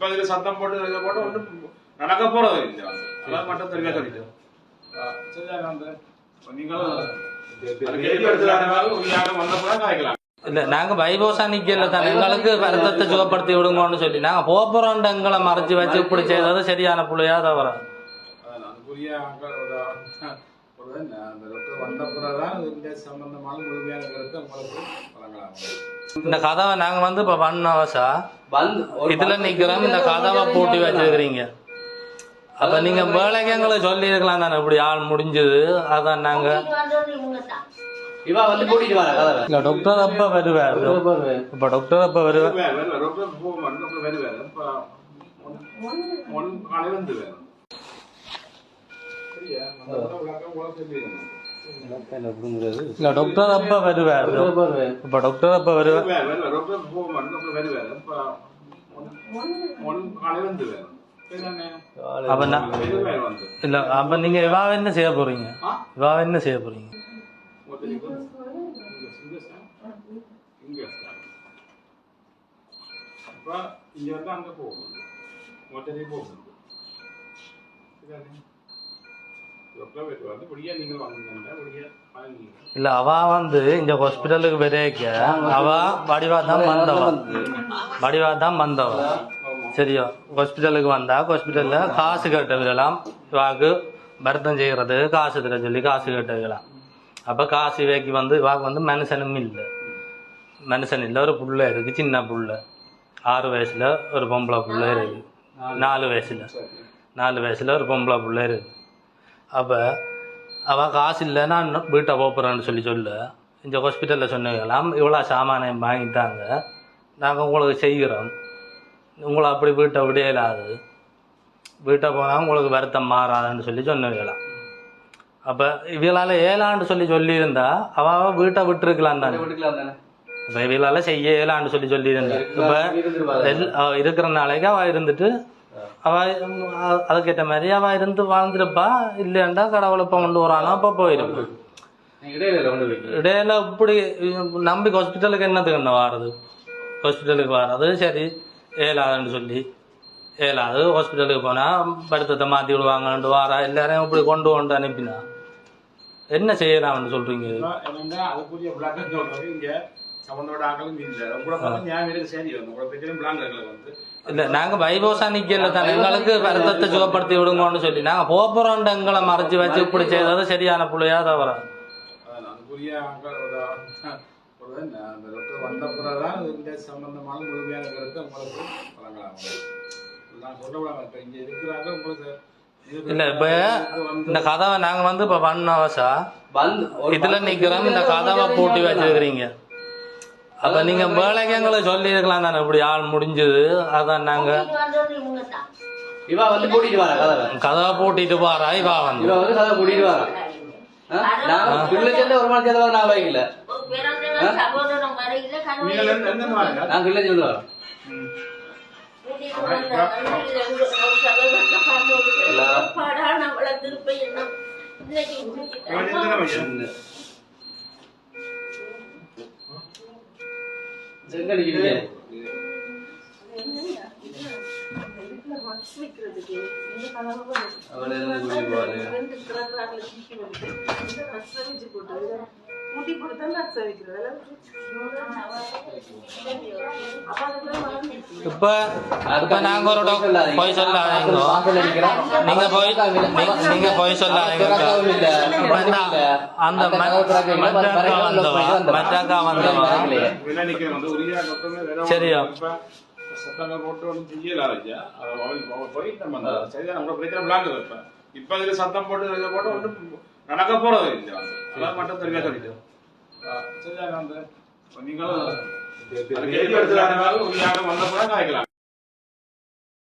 இப்ப இதுல சத்தம் போட்டு இதை போட்டு ஒன்றும் நடக்க போறது இல்லை. அதான் மட்டும் தெளிவா சொல்லிட்டோம் இல்ல நாங்க பைபோசா நிக்கல தான் எங்களுக்கு வருத்தத்தை சுகப்படுத்தி விடுங்கன்னு சொல்லி. நாங்க போறோம் எங்களை மறைச்சு வச்சு இப்படி செய்தது சரியான புள்ளையா தவிர இந்த கதவை நாங்க வந்து இப்ப பண்ணவசா வந்து ஒரு இதுல நிக்கிறோம் இந்த கதவை பூட்டி வச்சிருக்கிறீங்க அப்ப நீங்க வேலைக்கு எங்களுக்கு சொல்லி இருக்கலாம் தானே இப்படி ஆள் முடிஞ்சது அதான் நாங்க இல்ல டாக்டர் அப்ப வருவார் இப்ப டாக்டர் அப்ப வருவார் வேறு, டாக்டர் போக மாட்டோம் டாக்டர் வேறு வேறு இப்ப ஒன் காலை வந்து வேறு சரியா அந்த விளக்கம் போல சொல்லிடுங்க இல்ல டாக்டர் அப்ப வருவார் இப்ப டாக்டர் அப்ப வருவார் வேறு, வேறு, டாக்டர் போக மாட்டோம் டாக்டர் வேறு வேறு இப்ப ஒன் காலை வந்து வேறு சரிதானே? அப்ப நான் இது வேறு வந்து இல்ல அப்ப நீங்க இவா என்ன செய்ய போறீங்க ஆ? இவா என்ன செய்ய போறீங்க முதல்ல இங்க இங்க சார் இங்க சார் அப்ப இங்க வந்து அங்க போகும் மொத்தத்தை போகும் இல்ல அவ வந்து இந்த ஹாஸ்பிட்டலுக்கு பெரிய அவ வடிவா தான் வந்தவ. வடிவா தான் வந்தவ. சரியா ஹாஸ்பிட்டலுக்கு வந்தா ஹாஸ்பிட்டல்ல காசு கட்டுக்கலாம் இவாக்கு பரதம் செய்யறது காசு தர சொல்லி காசு கட்டுக்கலாம் அப்ப காசு இவைக்கு வந்து இவாக்கு வந்து மனுஷனும் இல்லை. மனுஷன் இல்லை ஒரு புள்ள இருக்கு சின்ன புள்ள. ஆறு வயசுல ஒரு பொம்பளை புள்ள இருக்கு. நாலு வயசுல. நாலு வயசுல ஒரு பொம்பளை புள்ள இருக்கு. அப்ப அவ காசு இல்லை நான் வீட்டை போப்புறேன்னு சொல்லி சொல்ல. இந்த ஹாஸ்பிட்டலில் சொன்னீங்களாம் இவ்வளோ சாமானியம் வாங்கிட்டாங்க. நாங்கள் உங்களுக்கு செய்கிறோம். உங்களை அப்படி வீட்டை விட இயலாது வீட்டை போனால் உங்களுக்கு வருத்தம் மாறாதுன்னு சொல்லி சொன்னீங்களாம் அப்போ இவளால் ஏலான்னு சொல்லி சொல்லியிருந்தா அவ அவ வீட்டை விட்டுருக்கலாம் தானே? இப்போ இவளால் செய்ய இயலான்னு சொல்லி சொல்லியிருந்தா. இப்போ இருக்கிற நாளைக்கு அவள் இருந்துட்டு அவ அதுக்கேற்ற மாதிரி அவ இருந்து வாழ்ந்துருப்பா. இல்லையாண்டா கடவுளை இப்போ கொண்டு வரானோ அப்போ போயிருப்பா. நீங்க இடையில இப்படி நம்பி ஹாஸ்பிட்டலுக்கு என்னத்துக்கு என்ன வாரது? ஹாஸ்பிட்டலுக்கு வாரது சரி ஏலாதுன்னு சொல்லி. ஏலாது ஹாஸ்பிட்டலுக்கு போனால் படுத்தத்தை மாற்றி விடுவாங்கன்ட்டு வாரா. எல்லாரையும் இப்படி கொண்டு கொண்டு அனுப்பினா. என்ன செய்யலாம்னு சொல்றீங்க? இது? என்னன்னா அதுக்குரிய விளக்கம் சொல்றது இங்க சம்பந்தோட ஆக்களும் இல்லை நாங்க பைபோசா நிக்கல தானே. எங்களுக்கு வருத்தத்தை சுகப்படுத்தி விடுங்கன்னு சொல்லி. நாங்க போறோம் எங்களை மறைச்சு வச்சு இப்படி செய்தது சரியான புள்ளையா தவிர வந்த பிறகுதான் இந்த சம்பந்தமான முழுமையான கருத்தை உங்களுக்கு வழங்கலாம். நான் சொல்ல விடாம இப்ப இங்க இருக்கிறாங்க உங்களுக்கு இல்ல இப்ப இந்த கதவை நாங்க வந்து இப்ப வந்து ஒரு இதுல நிக்கிறோம். இந்த கதவை பூட்டி வச்சிருக்கிறீங்க. அப்ப நீங்க வேலைக்கு எங்களுக்கு சொல்லி இருக்கலாம் தானே இப்படி ஆள் முடிஞ்சது. அதான் நாங்க இவா வந்து கூட்டிட்டு வர கதவை. கதவை பூட்டிட்டு போறா இவா வந்து. இவா வந்து கதவை கூட்டிட்டு வர பிள்ளை சேர்ந்த ஒரு மாதிரி சேர்ந்த நான் வைக்கல. நான் பிள்ளை சேர்ந்து வரோம் நம்ம செங்கடிக்கிறீங்க அவளை இருந்து கூட்டிட்டு போவாரு இப்ப இப்ப நாங்க ஒரு போய் சொல்லாதீங்க. நீங்க போய் நீங்க- போய் சொல்லாதீங்க அந்த அக்கா வந்தவா மற்ற அக்கா வந்தவா சரியா. சத்தங்கள் போட்டு ஒன்றும் செய்யல போய் நம்ம சரிதான் பிரச்சனை இப்ப இப்ப இதுல சத்தம் போட்டு இதை போட்டு ஒன்றும் நடக்க போறது இல்லை வந்து. அதான் மட்டும் இப்ப కేజీ పెడతారు అనేవాళ్ళు ఈ ఆట వంద కూడా కాయగలం